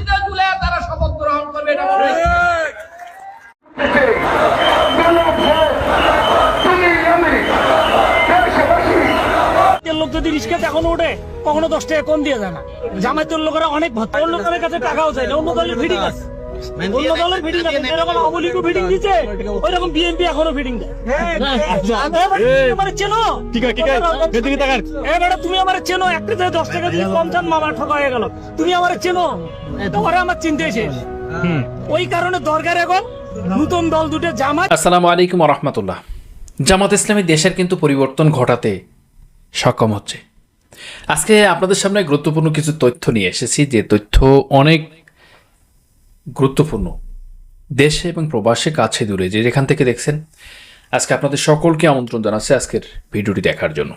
ফাঁসিতে ঝুলে তারা শপথ গ্রহণ করবে এটা মনে লোক যদি রিক্সাতে এখনও ওঠে কখনো দশ টাকা কম দিয়ে যায় না। জামায়াতের লোকেরা অনেক ভত্তা অন্য দলের কাছে টাকাও চাই না অন্য দলের ফিটিং আছে। অন্য দলের ফিটিং আছে যেরকম আওয়ামী লীগও ফিটিং দিচ্ছে ওই রকম বিএনপি এখনও ফিটিং দেয়। চেনো। এদিকে তাকান। এ বেটা তুমি আমার চেনো একটা থেকে দশ টাকা দিয়ে কম চান মামার ঠকা হয়ে গেল। তুমি আমার চেনো? তোমার আমার চিনতে শেষ ওই কারণে দরকার এখন নতুন দল দুটো জামাত আসসালামু আলাইকুম রহমতুল্লাহ জামাত ইসলামী দেশের কিন্তু পরিবর্তন ঘটাতে সক্ষম হচ্ছে। আজকে আপনাদের সামনে গুরুত্বপূর্ণ কিছু তথ্য নিয়ে এসেছি। যে তথ্য অনেক গুরুত্বপূর্ণ। দেশে এবং প্রবাসে কাছে দূরে, যে যেখান থেকে দেখছেন, আজকে আপনাদের সকলকে আমন্ত্রণ জানাচ্ছে আজকের ভিডিওটি দেখার জন্য।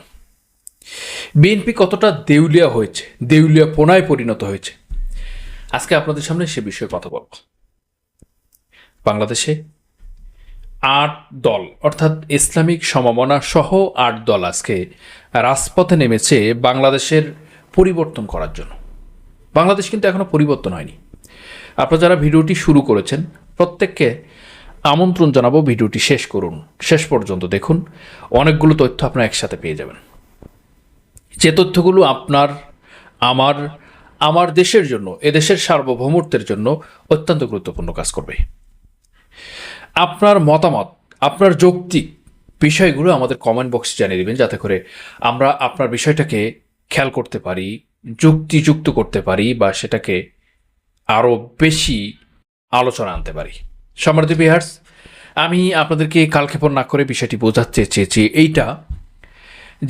বিএনপি কতটা দেউলিয়া হয়েছে, দেউলিয়া পোনায় পরিণত হয়েছে, আজকে আপনাদের সামনে সে বিষয়ে কথা বলব। বাংলাদেশে আট দল, অর্থাৎ ইসলামিক সমমনা সহ আট দল আজকে রাজপথে নেমেছে বাংলাদেশের পরিবর্তন করার জন্য। বাংলাদেশ কিন্তু এখনও পরিবর্তন হয়নি। আপনারা যারা ভিডিওটি শুরু করেছেন, প্রত্যেককে আমন্ত্রণ জানাব ভিডিওটি শেষ করুন। শেষ পর্যন্ত দেখুন। অনেকগুলো তথ্য আপনারা একসাথে পেয়ে যাবেন। যে তথ্যগুলো আপনার, আমার আমার দেশের জন্য, এদেশের সার্বভৌমত্বের জন্য অত্যন্ত গুরুত্বপূর্ণ কাজ করবে। আপনার মতামত, আপনার যৌক্তিক বিষয়গুলো আমাদের কমেন্ট বক্সে জানিয়ে দেবেন, যাতে করে আমরা আপনার বিষয়টাকে খেয়াল করতে পারি, যুক্তিযুক্ত করতে পারি বা সেটাকে আরও বেশি আলোচনা আনতে পারি। সম্রাট বিহার্স আমি আপনাদেরকে কালক্ষেপণ না করে বিষয়টি বোঝাতে চেয়েছি এইটা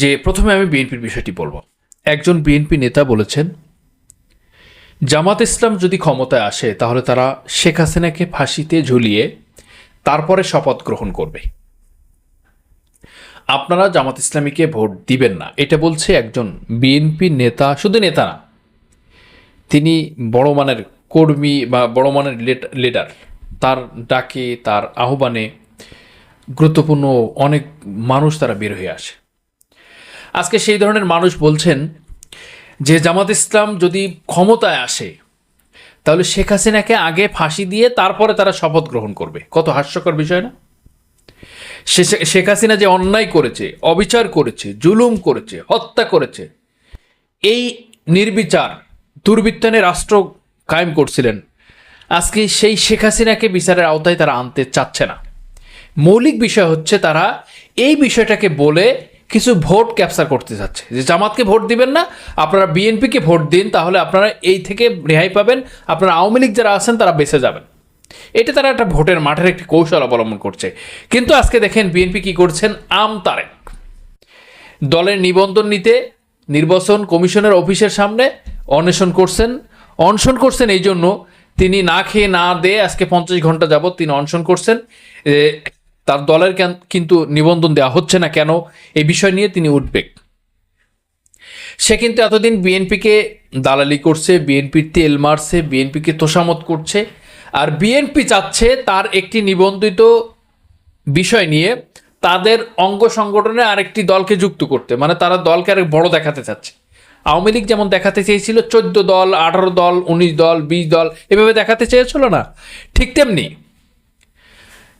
যে প্রথমে আমি বিএনপির বিষয়টি বলব। একজন বিএনপি নেতা বলেছেন, জামাত ইসলাম যদি ক্ষমতায় আসে, তাহলে তারা শেখ হাসিনাকে ফাঁসিতে ঝুলিয়ে তারপরে শপথ গ্রহণ করবে। আপনারা জামাত ইসলামীকে ভোট দিবেন না। এটা বলছে একজন বিএনপি নেতা, শুধু নেতা না, তিনি বড় মানের কর্মী বা বড় মানের লিডার তার ডাকে, তার আহ্বানে গুরুত্বপূর্ণ অনেক মানুষ তারা বের হয়ে আসে। আজকে সেই ধরনের মানুষ বলছেন যে, জামাত ইসলাম যদি ক্ষমতায় আসে, তাহলে শেখ হাসিনাকে আগে ফাঁসি দিয়ে তারপরে তারা শপথ গ্রহণ করবে। কত হাস্যকর বিষয় না? শেখ হাসিনা যে অন্যায় করেছে, অবিচার করেছে, জুলুম করেছে, হত্যা করেছে, এই নির্বিচার দুর্বৃত্তনে রাষ্ট্র কায়েম করছিলেন। আজকে সেই শেখ হাসিনাকে বিচারের আওতায় তারা আনতে চাচ্ছে না। মৌলিক বিষয় হচ্ছে তারা এই বিষয়টাকে বলে কিছু ভোট ক্যাপচার করতে চাচ্ছে। যে জামাতকে ভোট দিবেন না, আপনারা বিএনপিকে ভোট দিন, তাহলে আপনারা এই থেকে রেহাই পাবেন, আপনারা আওয়ামী লীগ যারা আছেন তারা বেঁচে যাবেন। এটা তারা একটা ভোটের মাঠের একটি কৌশল অবলম্বন করছে। কিন্তু আজকে দেখেন বিএনপি কি করছেন? আম তারেক। দলের নিবন্ধন নিতে নির্বাচন কমিশনের অফিসের সামনে অন্বেষণ করছেন। অনশন করছেন এই জন্য। তিনি না খেয়ে না দিয়ে আজকে পঞ্চাশ ঘণ্টা যাবৎ তিনি অনশন করছেন। তার দলের কেন- কিন্তু নিবন্ধন দেওয়া হচ্ছে না কেন, এই বিষয় নিয়ে তিনি উদ্বেগ। সে কিন্তু এতদিন বিএনপিকে দালালি করছে, বিএনপির তেল মারছে, বিএনপিকে তোষামত করছে, আর বিএনপি চাচ্ছে তার একটি নিবন্ধিত বিষয় নিয়ে তাদের অঙ্গ সংগঠনে আরেকটি দলকে যুক্ত করতে। মানে তারা দলকে আরেক বড় দেখাতে চাচ্ছে। আওয়ামী লীগ যেমন দেখাতে চেয়েছিল চোদ্দ দল, আঠারো দল, উনিশ দল, বিশ দল, এভাবে দেখাতে চেয়েছিল না। ঠিক তেমনি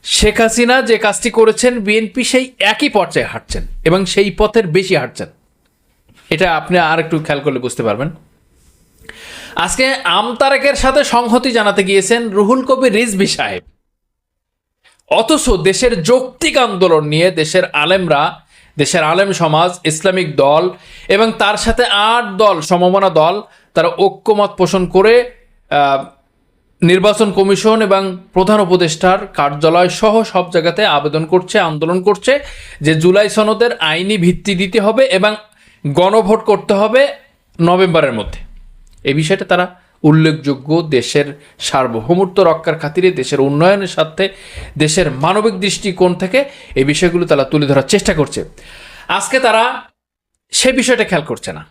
শেখ হাসিনা যে কাজটি করেছেন, বিএনপি সেই একই পর্যায়ে হাঁটছেন এবং সেই পথের বেশি হাঁটছেন। এটা আপনি আর একটু খেয়াল করলে বুঝতে পারবেন। আজকে আমতারেকের সাথে সংহতি জানাতে গিয়েছেন রুহুল কবির রিজভি সাহেব। অথচ দেশের যৌক্তিক আন্দোলন নিয়ে দেশের আলেমরা দেশের আলেম সমাজ, ইসলামিক দল এবং তার সাথে আট দল, সমমনা দল, তারা ঐক্যমত পোষণ করে নির্বাচন কমিশন এবং প্রধান উপদেষ্টার কার্যালয় সহ সব জায়গাতে আবেদন করছে, আন্দোলন করছে যে জুলাই সনদের আইনি ভিত্তি দিতে হবে এবং গণভোট করতে হবে নভেম্বরের মধ্যে। এই বিষয়টা তারা উল্লেখযোগ্য দেশের সার্বভৌমত্ব রক্ষার খাতিরে, দেশের উন্নয়নের স্বার্থে, দেশের মানবিক দৃষ্টিকোণ থেকে এই বিষয়গুলো তারা তুলে ধরার চেষ্টা করছে। আজকে তারা সে বিষয়টা খেয়াল করছে না।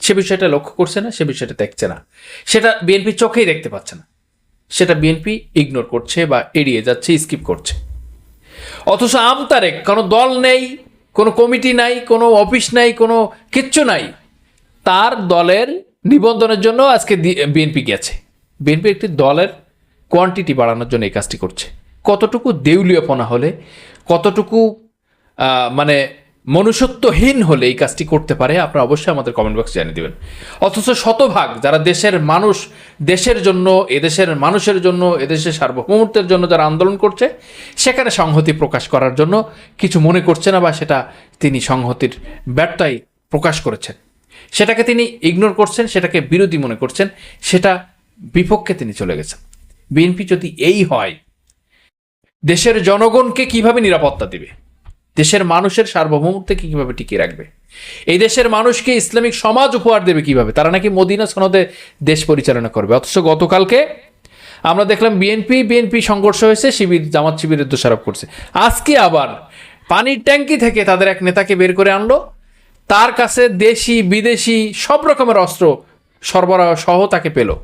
সে বিষয়টা লক্ষ্য করছে না, সে বিষয়টা দেখছে না। সেটা বিএনপি চোখেই দেখতে পাচ্ছে না। সেটা বিএনপি ইগনোর করছে বা এড়িয়ে যাচ্ছে স্কিপ করছে। অথচ আমতারেক কোনো দল নেই, কোনো কমিটি নাই, কোনো অফিস নাই, কোনো কিচ্ছু নাই। তার দলের নিবন্ধনের জন্য আজকে বিএনপি গেছে। বিএনপি একটি দলের কোয়ান্টিটি বাড়ানোর জন্য এই কাজটি করছে। কতটুকু দেউলিয়াপনা হলে, কতটুকু মানে মনুষ্যত্বহীন হলে এই কাজটি করতে পারে, আপনারা অবশ্যই আমাদের কমেন্ট বক্সে জানিয়ে দেবেন। অথচ শতভাগ যারা দেশের মানুষ, দেশের জন্য, এদেশের মানুষের জন্য, এদেশের সার্বভৌমত্বের জন্য যারা আন্দোলন করছে, সেখানে সংহতি প্রকাশ করার জন্য কিছু মনে করছে না বা সেটা তিনি সংহতির ব্যর্থাই প্রকাশ করেছেন। সেটাকে তিনি ইগনোর করছেন, সেটাকে বিরোধী মনে করছেন, সেটা বিপক্ষে তিনি চলে গেছেন। বিএনপি যদি এই হয়, দেশের জনগণকে কীভাবে নিরাপত্তা দিবে? দেশের মানুষের সার্বভৌমত্বকে কীভাবে টিকিয়ে রাখবে? এই দেশের মানুষকে ইসলামিক সমাজ উপহার দেবে কীভাবে? তারা নাকি মদিনা সনদে দেশ পরিচালনা করবে। অথচ গতকালকে আমরা দেখলাম বিএনপি বিএনপি সংঘর্ষ হয়েছে, শিবির, জামাত শিবিরের দোষারোপ করছে। আজকে আবার পানির ট্যাঙ্কি থেকে তাদের এক নেতাকে বের করে আনলো। তার কাছে দেশি বিদেশি সব রকমের অস্ত্র সরবরাহ সহ তাকে পেল।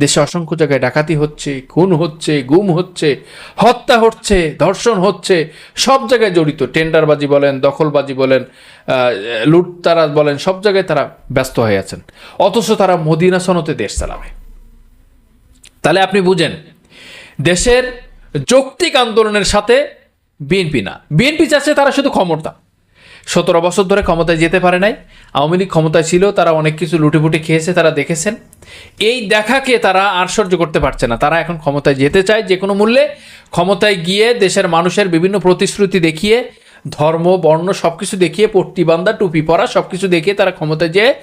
দেশে অসংখ্য জায়গায় ডাকাতি হচ্ছে খুন হচ্ছে গুম হচ্ছে হত্যা হচ্ছে ধর্ষণ হচ্ছে সব জায়গায় জড়িত। টেন্ডারবাজি বলেন দখলবাজি বলেন আহ, লুটতারাজ বলেন সব জায়গায় তারা ব্যস্ত হয়ে আছেন। অথচ তারা মদিনা সনতে দেশ চালাবে। তাহলে আপনি বুঝেন দেশের যৌক্তিক আন্দোলনের সাথে বিএনপি না। বিএনপি চাচ্ছে তারা শুধু ক্ষমতা। সতেরো বছর ধরে ক্ষমতায় যেতে পারে নাই। আওয়ামী লীগ ক্ষমতায় ছিল, তারা অনেক কিছু লুটেপুটে খেয়েছে, তারা দেখেছেন। এই দেখাকে তারা আর সহ্য করতে পারছে না। তারা এখন ক্ষমতায় যেতে চায় যে কোনো মূল্যে, ক্ষমতায় গিয়ে দেশের মানুষের বিভিন্ন প্রতিশ্রুতি দেখিয়ে, ধর্ম, বর্ণ সব কিছু দেখিয়ে, পট্টি বান্ধা, টুপি পরা সব কিছু দেখিয়ে তারা ক্ষমতায় যেয়ে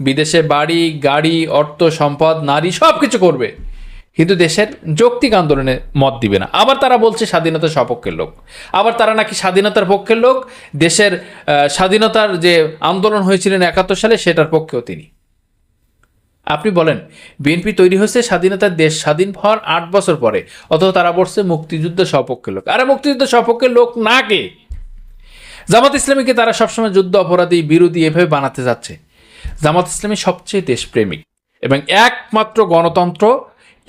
বিদেশে বাড়ি, গাড়ি, অর্থ, সম্পদ, নারী সব কিছু করবে। কিন্তু দেশের যৌক্তিক আন্দোলনে মত দিবে না। আবার তারা বলছে স্বাধীনতা সপক্ষের লোক। আবার তারা নাকি স্বাধীনতার পক্ষের লোক, দেশের স্বাধীনতার যে আন্দোলন হয়েছিলেন একাত্তর সালে, সেটার পক্ষেও তিনি। আপনি বলেন, বিএনপি তৈরি হয়েছে স্বাধীনতার দেশ স্বাধীন হওয়ার আট বছর পরে অথচ তারা বলছে মুক্তিযুদ্ধ সপক্ষের লোক। আরে মুক্তিযুদ্ধ সপক্ষের লোক না কে? জামাত ইসলামীকে তারা সবসময় যুদ্ধ, অপরাধী, বিরোধী এভাবে বানাতে যাচ্ছে। জামাত ইসলামী সবচেয়ে দেশপ্রেমিক এবং একমাত্র গণতন্ত্র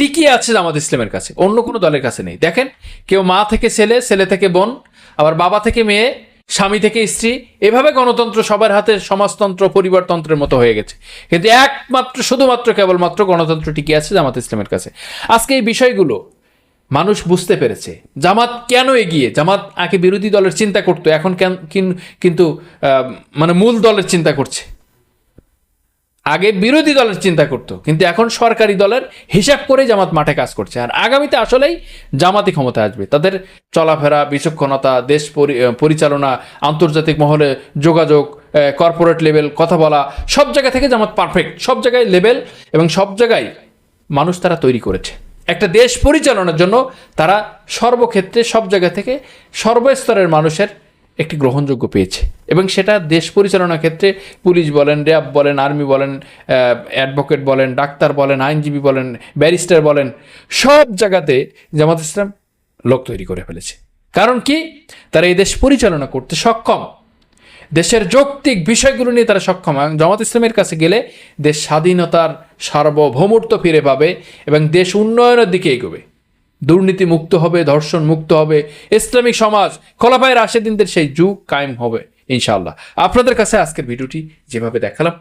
টিকিয়ে আছে জামাত ইসলামের কাছে, অন্য কোনো দলের কাছে নেই। দেখেন, কেউ মা থেকে ছেলে ছেলে থেকে বোন, আবার বাবা থেকে মেয়ে, স্বামী থেকে স্ত্রী, এভাবে গণতন্ত্র সবার হাতে সমাজতন্ত্র, পরিবারতন্ত্রের মতো হয়ে গেছে। কিন্তু একমাত্র, শুধুমাত্র, কেবলমাত্র গণতন্ত্র টিকে আছে জামাত ইসলামের কাছে। আজকে এই বিষয়গুলো মানুষ বুঝতে পেরেছে। জামাত কেন এগিয়ে? জামাত আগে বিরোধী দলের চিন্তা করতো, এখন কেন, কিন- কিন্তু মানে মূল দলের চিন্তা করছে। আগে বিরোধী দলের চিন্তা করতো, কিন্তু এখন সরকারি দলের হিসাব করে জামাত মাঠে কাজ করছে। আর আগামীতে আসলেই জামাতি ক্ষমতা আসবে। তাদের চলাফেরা, বিচক্ষণতা, দেশ পরি- পরিচালনা, আন্তর্জাতিক মহলে যোগাযোগ কর্পোরেট লেভেল কথা বলা, সব জায়গা থেকে জামাত পারফেক্ট সব জায়গায় লেভেল এবং সব জায়গায় মানুষ তারা তৈরি করেছে। একটা দেশ পরিচালনার জন্য তারা সর্বক্ষেত্রে সব জায়গা থেকে সর্বস্তরের মানুষের একটি গ্রহণযোগ্য পেয়েছে। এবং সেটা দেশ পরিচালনার ক্ষেত্রে পুলিশ বলেন, র্যাব বলেন, আর্মি বলেন অ্যাডভোকেট বলেন, ডাক্তার বলেন, আইনজীবী বলেন, ব্যারিস্টার বলেন, সব জায়গাতে জামাত ইসলাম লোক তৈরি করে ফেলেছে। কারণ কি? তারা এই দেশ পরিচালনা করতে সক্ষম। দেশের যৌক্তিক বিষয়গুলো নিয়ে তারা সক্ষম। এবং জামাত ইসলামের কাছে গেলে দেশ স্বাধীনতার সার্বভৌমত্ব ফিরে পাবে এবং দেশ উন্নয়নের দিকে এগোবে। দুর্নীতি মুক্ত হবে, ধর্ষণ মুক্ত হবে, ইসলামিক সমাজ খোলাফায় রাশেদিনদের সেই যুগ কায়েম হবে, ইনশাআল্লাহ। আপনাদের কাছে আজকের ভিডিওটি যেভাবে দেখালাম,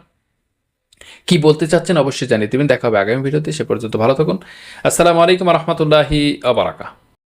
কি বলতে চাচ্ছেন অবশ্যই জানিয়ে দেবেন। দেখা হবে আগামী ভিডিওতে, সে পর্যন্ত ভালো থাকুন। আসসালামু আলাইকুম রহমতুল্লাহি আবারাকা